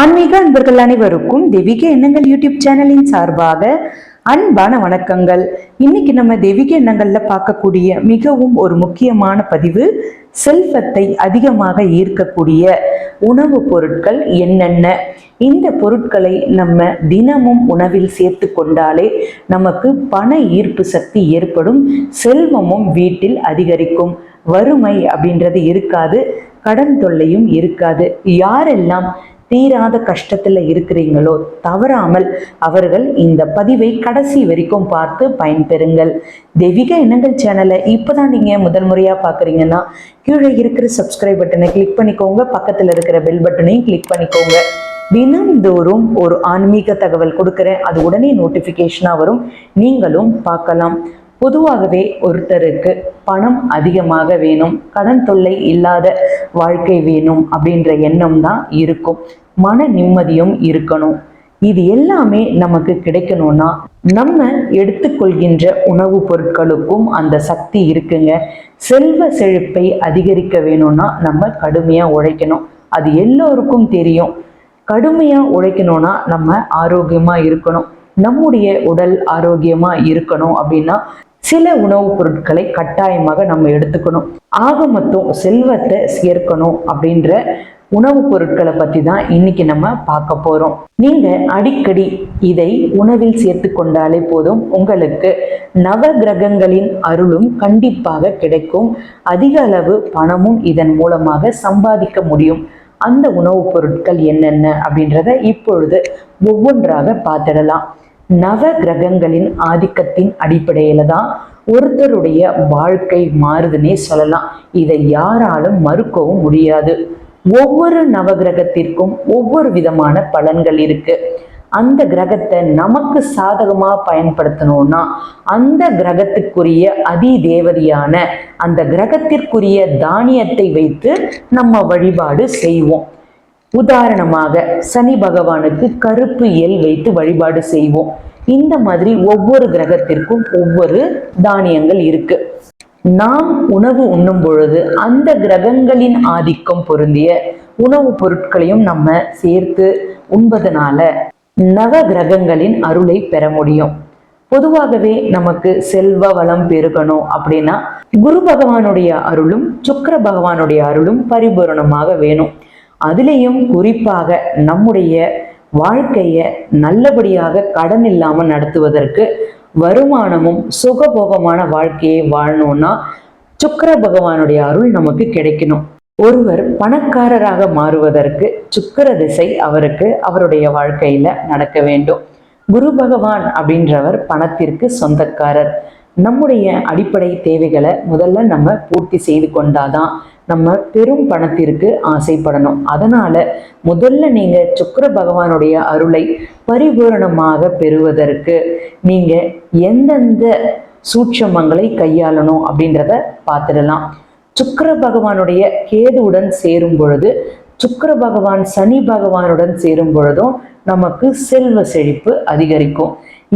ஆன்மீக அன்பர்கள் அனைவருக்கும் தெய்வீக எண்ணங்கள் யூடியூப் சேனலின் சார்பாக அன்பான வணக்கங்கள். இன்னைக்கு நம்ம தெய்வீக எண்ணங்கள்ல பார்க்கக்கூடிய மிகவும் ஒரு முக்கியமான பதிவு செல்வத்தை அதிகமாக ஈர்க்கக்கூடிய உணவுப் பொருட்கள் என்னென்ன? இந்த பொருட்களை நம்ம தினமும் உணவில் சேர்த்து கொண்டாலே நமக்கு பண ஈர்ப்பு சக்தி ஏற்படும் செல்வமும் வீட்டில் அதிகரிக்கும். வறுமை அப்படின்றது இருக்காது கடன் தொல்லையும் இருக்காது. யாரெல்லாம் தீராத கஷ்டத்துல இருக்கிறீங்களோ தவறாமல் அவர்கள் இந்த பதிவை கடைசி வரைக்கும் பார்த்து பயன்பெறுங்கள். தெய்வீக எண்ணங்கள் சேனலை இப்பதான் நீங்க முதல் முறையா பாக்குறீங்கன்னா கீழே இருக்கிற சப்ஸ்கிரைப் பட்டனை கிளிக் பண்ணிக்கோங்க. பக்கத்துல இருக்கிற பெல் பட்டனையும் கிளிக் பண்ணிக்கோங்க. தினம்தோறும் ஒரு ஆன்மீக தகவல் கொடுக்குறேன். அது உடனே நோட்டிஃபிகேஷனாக வரும். நீங்களும் பார்க்கலாம். பொதுவாகவே ஒருத்தருக்கு பணம் அதிகமாக வேணும். கடன் தொல்லை இல்லாத வாழ்க்கை வேணும் அப்படின்ற எண்ணம் தான் இருக்கும். மன நிம்மதியும் இருக்கணும். இது எல்லாமே நமக்கு கிடைக்கணும்னா நம்ம எடுத்துக்கொள்கின்ற உணவுப் பொருட்களுக்கும் அந்த சக்தி இருக்குங்க. செல்வ செழிப்பை அதிகரிக்க வேணும்னா நம்ம கடுமையாக உழைக்கணும். அது எல்லோருக்கும் தெரியும். கடுமையாக உழைக்கணும்னா நம்ம ஆரோக்கியமாக இருக்கணும். நம்முடைய உடல் ஆரோக்கியமாக இருக்கணும் அப்படின்னா சில உணவுப் பொருட்களை கட்டாயமாக நம்ம எடுத்துக்கணும். ஆக மொத்தம் செல்வத்தை சேர்க்கணும் அப்படின்ற உணவுப் பொருட்களை பற்றி தான் இன்னைக்கு நம்ம பார்க்க போகிறோம் நீங்கள் அடிக்கடி இதை உணவில் சேர்த்து கொண்டாலே போதும் உங்களுக்கு நவ கிரகங்களின் அருளும் கண்டிப்பாக கிடைக்கும். அதிக அளவு பணமும் இதன் மூலமாக சம்பாதிக்க முடியும். அந்த உணவுப் பொருட்கள் என்னென்ன அப்படின்றத இப்பொழுது ஒவ்வொன்றாக பார்த்துடலாம். நவ கிரகங்களின் ஆதிக்கத்தின் அடிப்படையில தான் ஒருத்தருடைய வாழ்க்கை மாறுதுன்னே சொல்லலாம். இதை யாராலும் மறுக்கவும் முடியாது. ஒவ்வொரு நவகிரகத்திற்கும் ஒவ்வொரு விதமான பலன்கள் இருக்கு. அந்த கிரகத்தை நமக்கு சாதகமாக பயன்படுத்தணும்னா அந்த கிரகத்துக்குரிய அதி தேவதையான அந்த கிரகத்திற்குரிய தானியத்தை வைத்து நம்ம வழிபாடு செய்வோம். உதாரணமாக சனி பகவானுக்கு கருப்பு எல் வைத்து வழிபாடு செய்வோம். இந்த மாதிரி ஒவ்வொரு கிரகத்திற்கும் ஒவ்வொரு தானியங்கள் இருக்கு. நாம் உணவு உண்ணும் பொழுது அந்த கிரகங்களின் ஆதிக்கம் பொருந்திய உணவுப் பொருட்களையும் நம்ம சேர்த்து உண்பதனால நவ கிரகங்களின் அருளை பெற முடியும். பொதுவாகவே நமக்கு செல்வ வளம் பெருகணும் அப்படின்னா குரு பகவானுடைய அருளும் சுக்கர பகவானுடைய அருளும் பரிபூரணமாக வேணும். அதுலேயும் குறிப்பாக நம்முடைய வாழ்க்கையை நல்லபடியாக கடன் இல்லாமல் நடத்துவதற்கு வருமானமும் சுகபோகமான வாழ்க்கையை வாழணும்னா சுக்கர பகவானுடைய அருள் நமக்கு கிடைக்கணும். ஒருவர் பணக்காரராக மாறுவதற்கு சுக்கிர திசை அவருக்கு அவருடைய வாழ்க்கையில நடக்க வேண்டும். குரு பகவான் அப்படின்றவர் பணத்திற்கு சொந்தக்காரர். நம்முடைய அடிப்படை தேவைகளை முதல்ல நம்ம பூர்த்தி செய்து கொண்டாதான் நம்ம பெரும் பணத்திற்கு ஆசைப்படணும். அதனால முதல்ல நீங்க சுக்கர பகவானுடைய அருளை பரிபூரணமாக பெறுவதற்கு நீங்க எந்தெந்த சூட்சமங்களை கையாளணும் அப்படின்றத பார்த்துடலாம். சுக்கர பகவானுடைய கேதுவுடன் சேரும் பொழுது சுக்கர பகவான் சனி பகவானுடன் சேரும் பொழுதும் நமக்கு செல்வ செழிப்பு அதிகரிக்கும்.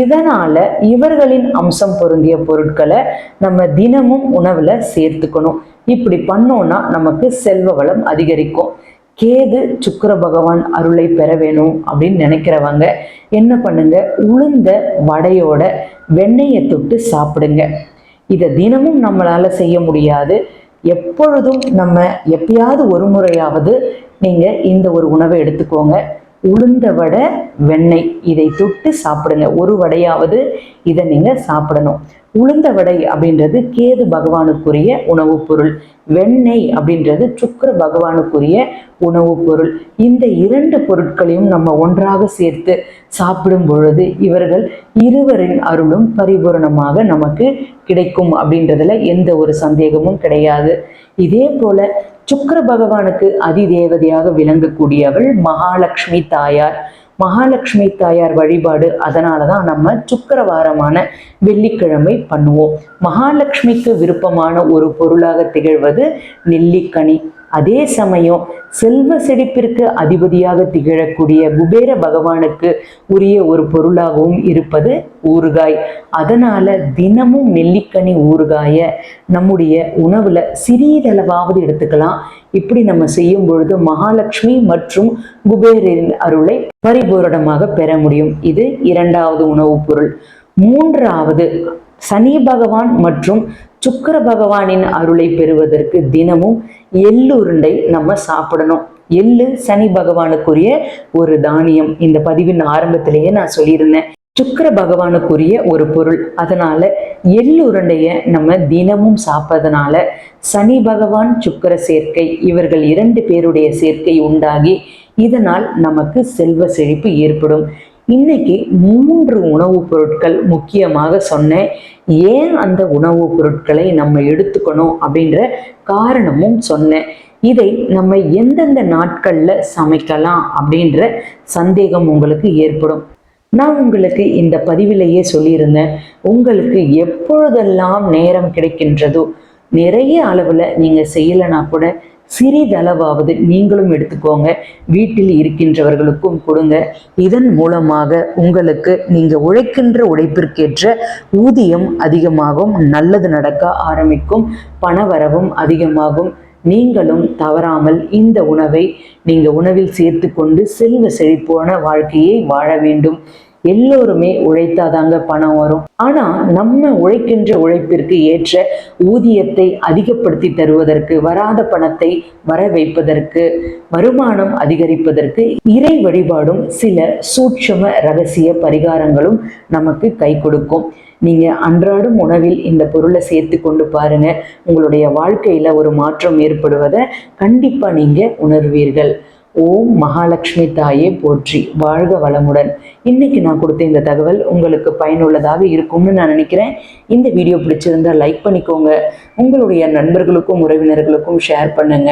இதனால இவர்களின் அம்சம் பொருந்திய பொருட்களை நம்ம தினமும் உணவுல சேர்த்துக்கணும். இப்படி பண்ணோம்னா நமக்கு செல்வ வளம் அதிகரிக்கும். கேது சுக்கர பகவான் அருளை பெற வேணும் அப்படின்னு நினைக்கிறவங்க என்ன பண்ணுங்க? உளுந்த வடையோட வெண்ணெயை தொட்டு சாப்பிடுங்க. இதை தினமும் நம்மளால செய்ய முடியாது. எப்பொழுதும் நம்ம எப்பயாவது ஒரு முறையாவது நீங்க இந்த ஒரு உணவை எடுத்துக்கோங்க. உளுந்த வடை வெண்ணெய். இதை தொட்டு சாப்பிடுங்க. ஒரு வடையாவது இதை நீங்க சாப்பிடணும். உளுந்த வடை அப்படின்றது கேது பகவானுக்குரிய உணவுப் பொருள். வெண்ணெய் அப்படின்றது சுக்கர பகவானுக்குரிய உணவுப் பொருள். இந்த இரண்டு பொருட்களையும் நம்ம ஒன்றாக சேர்த்து சாப்பிடும் பொழுது இவர்கள் இருவரின் அருளும் பரிபூரணமாக நமக்கு கிடைக்கும் அப்படின்றதுல எந்த ஒரு சந்தேகமும் கிடையாது. இதே போல சுக்கர பகவானுக்கு அதிதேவதையாக விளங்கக்கூடியவள் மகாலட்சுமி தாயார். மகாலட்சுமி தாயார் வழிபாடு அதனால தான் நம்ம சுக்கரவாரமான வெள்ளிக்கிழமை பண்ணுவோம். மகாலட்சுமிக்கு விருப்பமான ஒரு பொருளாக திகழ்வது நெல்லிக்கனி. அதே சமயம் செல்வ செழிப்பிற்கு அதிபதியாக திகழக்கூடிய குபேர பகவானுக்கு உரிய ஒரு பொருளாகவும் இருப்பது ஊறுகாய். அதனால தினமும் நெல்லிக்கனி ஊறுகாய நம்முடைய உணவுல சிறிதளவாவது எடுத்துக்கலாம். இப்படி நம்ம செய்யும் பொழுது மகாலட்சுமி மற்றும் குபேரின் அருளை பரிபூரணமாக பெற முடியும். இது இரண்டாவது உணவுப் பொருள். மூன்றாவது சனி பகவான் மற்றும் சுக்கிர பகவானின் அருளை பெறுவதற்கு தினமும் எள்ளு உருண்டை நம்ம சாப்பிடணும். எள்ளு சனி பகவானுக்குரிய ஒரு தானியம். இந்த பதிவின் ஆரம்பத்திலேயே நான் சொல்லியிருந்தேன். சுக்கிர பகவானுக்குரிய ஒரு பொருள். அதனால எள்ளுருண்டைய நம்ம தினமும் சாப்பிட்றதுனால சனி பகவான் சுக்கர சேர்க்கை இவர்கள் இரண்டு பேருடைய சேர்க்கை உண்டாகி இதனால் நமக்கு செல்வ செழிப்பு ஏற்படும். இன்னைக்கு மூன்று உணவுப் பொருட்கள் முக்கியமாக சொன்னேன். ஏன் அந்த உணவுப் பொருட்களை நம்ம எடுத்துக்கணும் அப்படின்ற காரணமும் சொன்னேன். இதை நம்ம எந்தெந்த நாட்கள்ல சமைக்கலாம் அப்படின்ற சந்தேகம் உங்களுக்கு ஏற்படும். நான் உங்களுக்கு இந்த பதிவிலேயே சொல்லியிருந்தேன். உங்களுக்கு எப்பொழுதெல்லாம் நேரம் கிடைக்கின்றதோ நிறைய அளவில் நீங்கள் செய்யலைனா கூட சிறிதளவாவது நீங்களும் எடுத்துக்கோங்க. வீட்டில் இருக்கின்றவர்களுக்கும் கொடுங்க. இதன் மூலமாக உங்களுக்கு நீங்க உழைக்கின்ற உழைப்பிற்கேற்ற ஊதியம் அதிகமாகும் நல்லது நடக்க ஆரம்பிக்கும் பணவரவும் அதிகமாகும். நீங்களும் தவறாமல் இந்த உணவை நீங்க உணவில் சேர்த்து கொண்டு செல்வ செழிப்போன வாழ்க்கையை வாழ வேண்டும். எல்லோருமே உழைத்தாதாங்க பணம் வரும். ஆனா நம்ம உழைக்கின்ற உழைப்பிற்கு ஏற்ற ஊதியத்தை அதிகப்படுத்தி தருவதற்கு வராத பணத்தை வர வைப்பதற்கு வருமானம் அதிகரிப்பதற்கு இறை வழிபாடும் சில சூட்சம ரகசிய பரிகாரங்களும் நமக்கு கை கொடுக்கும். நீங்க அன்றாடும் உணவில் இந்த பொருளை சேர்த்து கொண்டு பாருங்க. உங்களுடைய வாழ்க்கையில ஒரு மாற்றம் ஏற்படுவதை கண்டிப்பா நீங்க உணர்வீர்கள். ஓம் மகாலட்சுமி தாயே போற்றி. வாழ்க வளமுடன். இன்னைக்கு நான் கொடுத்த இந்த தகவல் உங்களுக்கு பயனுள்ளதாக இருக்கும்னு நான் நினைக்கிறேன். இந்த வீடியோ பிடிச்சிருந்தா லைக் பண்ணிக்கோங்க. உங்களுடைய நண்பர்களுக்கும் உறவினர்களுக்கும் ஷேர் பண்ணுங்க.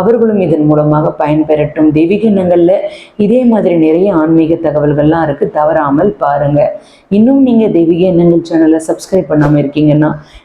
அவர்களும் இதன் மூலமாக பயன்பெறட்டும். தெய்வீக எண்ணங்கள்ல இதே மாதிரி நிறைய ஆன்மீக தகவல்கள்லாம் இருக்குது தவறாமல் பாருங்கள் இன்னும் நீங்கள் தெய்வீக எண்ணங்கள் சேனலை சப்ஸ்கிரைப் பண்ணாமல் இருக்கீங்கன்னா